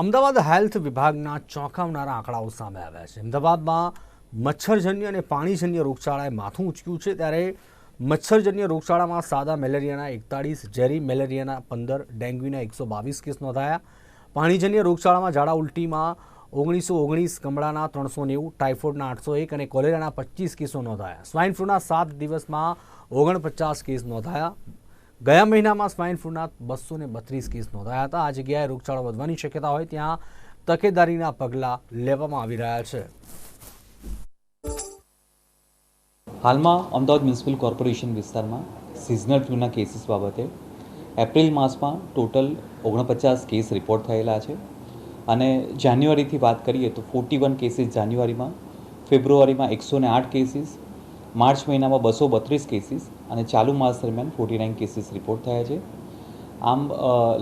Ahmedabad health વિભાગના ચોંકાવનારા આંકડાઓ સામે આવ્યા છે. અમદાવાદમાં મચ્છરજન્ય અને પાણીજન્ય રોગચાળાએ માથું ઉંચક્યું છે ત્યારે મચ્છરજન્ય રોગચાળામાં સાદા મેલેરિયાના એકતાળીસ, ઝેરી મેલેરિયાના પંદર, ડેન્ગ્યુના એકસો બાવીસ કેસ નોંધાયા. પાણીજન્ય રોગચાળામાં ઝાડા ઉલટીમાં ઓગણીસો ઓગણીસ, કમળાના ત્રણસો નેવું, ટાઇફોઇડના આઠસો એક અને કોલેરાના પચીસ કેસો નોંધાયા. સ્વાઇન ફ્લૂના સાત દિવસમાં ઓગણપચાસ કેસ નોંધાયા. ગયા મહિનામાં સ્વાઇન ફ્લૂના બસો ને બત્રીસ કેસ નોંધાયા હતા. આ જગ્યાએ રોગચાળો વધવાની શક્યતા હોય ત્યાં તકેદારીના પગલાં લેવામાં આવી રહ્યા છે. હાલમાં અમદાવાદ મ્યુનિસિપલ કોર્પોરેશન વિસ્તારમાં સિઝનલ ફ્લૂના કેસીસ બાબતે એપ્રિલ માસમાં ટોટલ ઓગણપચાસ કેસ રિપોર્ટ થયેલા છે અને જાન્યુઆરીથી વાત કરીએ તો ફોર્ટી વન કેસીસ જાન્યુઆરીમાં, ફેબ્રુઆરીમાં એકસો ને આઠ કેસીસ માર્ચ મહિનામાં બસો બત્રીસ કેસીસ અને ચાલુ માસ દરમિયાન ફોર્ટી નાઇન કેસીસ રિપોર્ટ થયા છે. આમ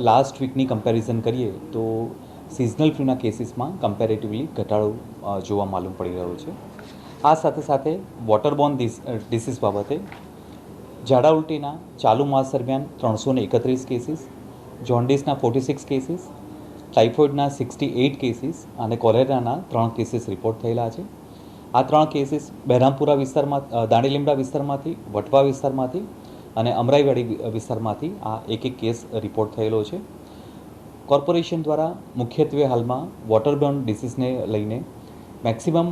લાસ્ટ વીકની કમ્પેરિઝન કરીએ તો સિઝનલ ફ્લૂના કેસીસમાં કમ્પેરેટિવલી ઘટાડો જોવા માલુમ પડી રહ્યો છે. આ સાથે સાથે વોટરબોર્ન ડિસીઝ બાબતે ઝાડા ઉલટીના ચાલુ માસ દરમિયાન ત્રણસો ને એકત્રીસ કેસીસ જોન્ડિસના ફોર્ટી સિક્સ કેસીસ ટાઇફોઇડના સિક્સટી એઇટ કેસીસ અને કોલેરાના ત્રણ કેસીસ રિપોર્ટ થયેલા છે. આ ત્રણ કેસીસ બહેરામપુરા વિસ્તારમાં દાણીલીમડા વિસ્તારમાંથી, વટવા વિસ્તારમાંથી અને અમરાઈવાડી વિસ્તારમાંથી આ એક એક કેસ રિપોર્ટ થયેલો છે. કોર્પોરેશન દ્વારા મુખ્યત્વે હાલમાં વોટરબોર્ન ડિસીઝને લઈને મેક્સિમમ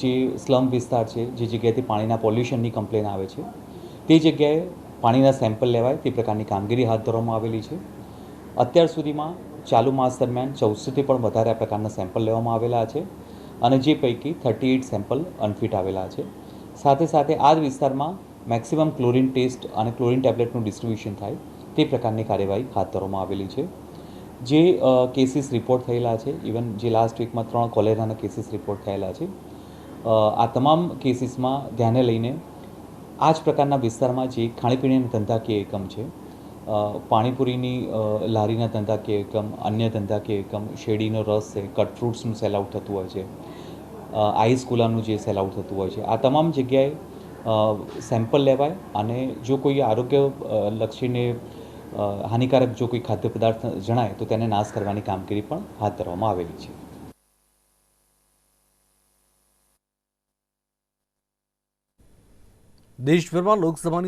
જે સ્લમ વિસ્તાર છે, જે જગ્યાએથી પાણીના પોલ્યુશનની કમ્પ્લેન આવે છે, તે જગ્યાએ પાણીના સેમ્પલ લેવાય, તે પ્રકારની કામગીરી હાથ ધરવામાં આવેલી છે. અત્યાર સુધીમાં ચાલુ માસ દરમિયાન ચૌદસોથી પણ વધારે આ પ્રકારના સેમ્પલ લેવામાં આવેલા છે. અને જે પૈકી થર્ટી એઇટ સેમ્પલ અનફિટ આવેલા છે. સાથે સાથે આ જ વિસ્તારમાં મેક્સિમમ ક્લોરિન ટેસ્ટ અને ક્લોરિન ટેબ્લેટનું ડિસ્ટ્રીબ્યુશન થાય તે પ્રકારની કાર્યવાહી હાથ ધરવામાં આવેલી છે. જે કેસીસ રિપોર્ટ થયેલા છે ઇવન જે લાસ્ટ વીકમાં ત્રણ કોલેરાના કેસીસ રિપોર્ટ થયેલા છે. આ તમામ કેસીસમાં ધ્યાને લઈને આ જ પ્રકારના વિસ્તારમાં જે ખાણીપીણીના ધંધાકીય એકમ છે પાણીપુરીની લારીના લારીના ધંધાકીય એકમ, અન્ય ધંધાકીય એકમ, શેરડીનો રસ છે કટ ફ્રૂટ્સનું સેલ આઉટ થતું હોય છે આઈસ કુલાનું જે સેલ આઉટ થતું હોય છે, આ તમામ જગ્યાએ સેમ્પલ લેવાય અને જો કોઈ આરોગ્ય લક્ષીને હાનિકારક જો કોઈ ખાદ્ય પદાર્થ જણાય, તો તેને નાશ કરવાની કામગીરી પણ હાથ ધરવામાં આવેલી છે. દેશભરમાં લોકસભાની